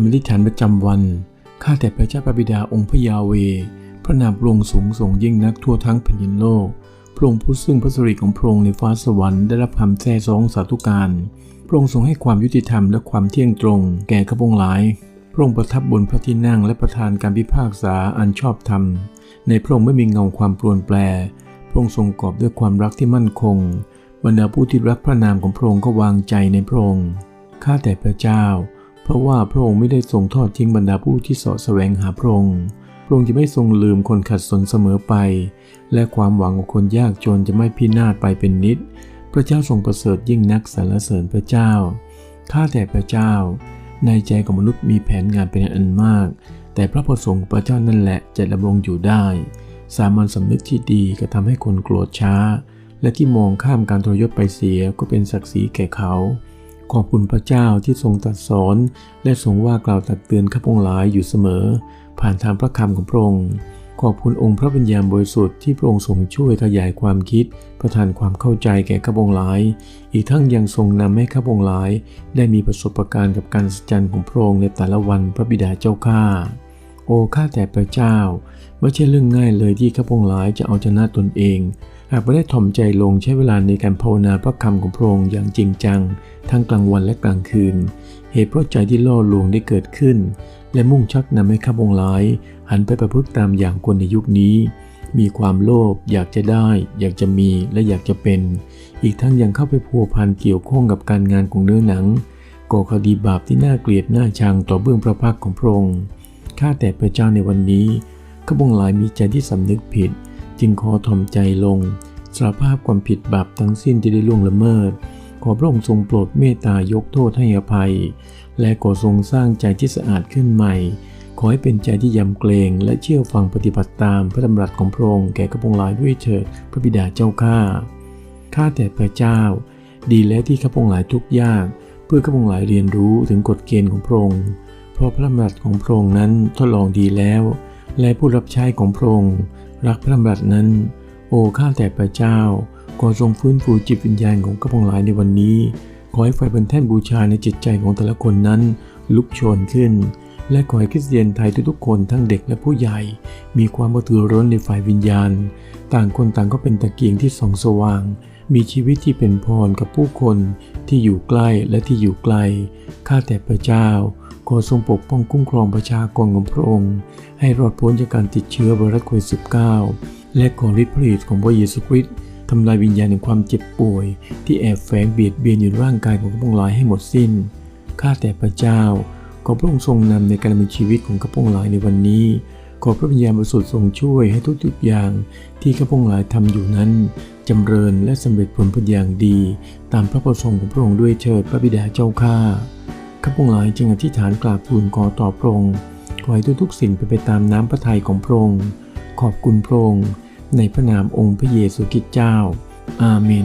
ำอธิษฐานประจำวัน ข้าแต่พระเจ้าพระบิดาองค์พระยาเว พระนามพระองค์สูงส่งยิ่งนักทั่วทั้งแผ่นดินโลก พระองค์ผู้ซึ่งพระสิริของพระองค์ในฟ้าสวรรค์ได้รับคำแท้ซองสาธุการ พระองค์ทรงให้ความยุติธรรมและความเที่ยงตรง แก่ข้าพงหลาย พระองค์ประทับบนพระที่นั่งและประทานการพิพากษาอันชอบธรรม ในพระองค์ไม่มีเงาความปรวนแปร พระองค์ทรงกอบด้วยความรักที่มั่นคง บรรดาผู้ที่รักพระนามของพระองค์ก็วางใจในพระองค์ ข้าแต่พระเจ้า เพราะว่าพระองค์ไม่ได้ทรงทอดทิ้งบรรดาผู้ที่เสาะแสวงหาพระองค์พระองค์จะไม่ทรงลืมคนขัดสนเสมอไป และความหวังของคนยากจนจะไม่พินาศไปเป็นนิด พระเจ้าทรงประเสริฐยิ่งนักสรรเสริญพระเจ้า ข้าแต่พระเจ้า ในใจของมนุษย์มีแผนงานเป็นอันมาก แต่พระประสงค์ของพระเจ้านั่นแหละจะดำรงอยู่ได้ สามัญสำนึกที่ดีก็ทำให้คนโกรธช้า และที่มองข้ามการทรยศไปเสียก็เป็นศักดิ์ศรีแก่เขา ขอบคุณพระเจ้าที่ทรงตรัสสอน และทรงว่ากล่าวตักเตือนข้าพงหลายอยู่เสมอ ผ่านทางพระคำของพระองค์ ขอบคุณองค์พระวิญญาณบริสุทธิ์ที่พระองค์ทรงช่วยขยายความคิด ประทานความเข้าใจแก่ข้าพงหลาย อีกทั้งยังทรงนำให้ข้าพงหลาย ได้มีประสบการณ์กับการสัจจันของพระองค์ในแต่ละวันพระบิดาเจ้าข้าโอ้ข้าแต่พระเจ้า ไม่ใช่เรื่องง่ายเลยที่ข้าพงหลายจะเอาชนะตนเอง หากไม่ได้ถ่อมใจลงใช้เวลาในการภาวนาพระคำของพระองค์อย่างจริงจัง ทั้งกลางวันและกลางคืน เหตุเพราะใจที่ล่อลวงได้เกิดขึ้น และมุ่งชักนำให้ข้าพงหลาย หันไปประพฤติตามอย่างคนในยุคนี้ มีความโลภอยากจะได้ อยากจะมีและอยากจะเป็น อีกทั้งยังเข้าไปพัวพันเกี่ยวข้องกับการงานของเนื้อหนังก่อคดีบาปที่น่าเกลียดน่าชังต่อเบื้องพระพักของพระองค์ข้าแต่พระเจ้าในวันนี้ข้าพงหลายมีใจที่สำนึกผิด จึงขอถ่อมใจลงสารภาพความผิดบาปทั้งสิ้นที่ได้ล่วงละเมิด ขอพระองค์ทรงโปรดเมตตายกโทษให้อภัย และขอทรงสร้างใจที่สะอาดขึ้นใหม่ ขอให้เป็นใจที่ยำเกรงและเชื่อฟังปฏิบัติตามพระดำรัสของพระองค์แก่ข้าพงหลายด้วยเถิดพระบิดาเจ้าข้าข้าแต่พระเจ้า ดีแล้วที่ข้าพงหลายทุกยาก เพื่อข้าพงหลายเรียนรู้ถึงกฎเกณฑ์ของพระองค์เพราะพระดำรัสของพระองค์นั้นทดลองดีแล้ว และผู้รับใช้ของพระองค์ รักพระดำรัสนั้น โอ้ข้าแต่พระเจ้าขอทรงฟื้นฟูจิตวิญญาณของข้าพงหลายในวันนี้ ขอให้ไฟบนแท่นบูชาในจิตใจของแต่ละคนนั้น ลุกโชนขึ้น และขอให้คริสเตียนไทยทุกๆคนทั้งเด็กและผู้ใหญ่ มีความกระตือร้นในฝ่ายวิญญาณ ต่างคนต่างก็เป็นตะเกียงที่ส่องสว่าง มีชีวิตที่เป็นพรกับผู้คนที่อยู่ใกล้และที่อยู่ไกลข้าแต่พระเจ้า ขอทรงปกป้องคุ้มครองประชากรของพระองค์ ให้รอดพ้นจากการติดเชื้อไวรัสโควิด -19 และขอฤทธิ์ผลิตของพระเยซูคริสต์ทำลายวิญญาณแห่งความเจ็บป่วย ที่แอบแฝงเบียดเบียนอยู่ในร่างกายของข้าพงหลายให้หมดสิ้น ข้าแต่พระเจ้า ขอพระองค์ทรงนำในการดำเนินชีวิตของข้าพงหลายในวันนี้ ขอพระวิญญาณบริสุทธิ์ทรงช่วยให้ทุกๆอย่าง ที่ข้าพงหลายทำอยู่นั้นจำเริญและสำเร็จผลเป็นอย่างดี ตามพระประสงค์ของพระองค์ด้วยเถิดพระบิดาเจ้าข้า ข้าพงหลายจึงอธิษฐานกราบทูลขอต่อพระองค์ขอให้ทุกๆสิ่งเป็นไปตามน้ำพระทัยของพระองค์ขอบคุณพระองค์ในพระนามองค์พระเยซูคริสต์เจ้า อาเมน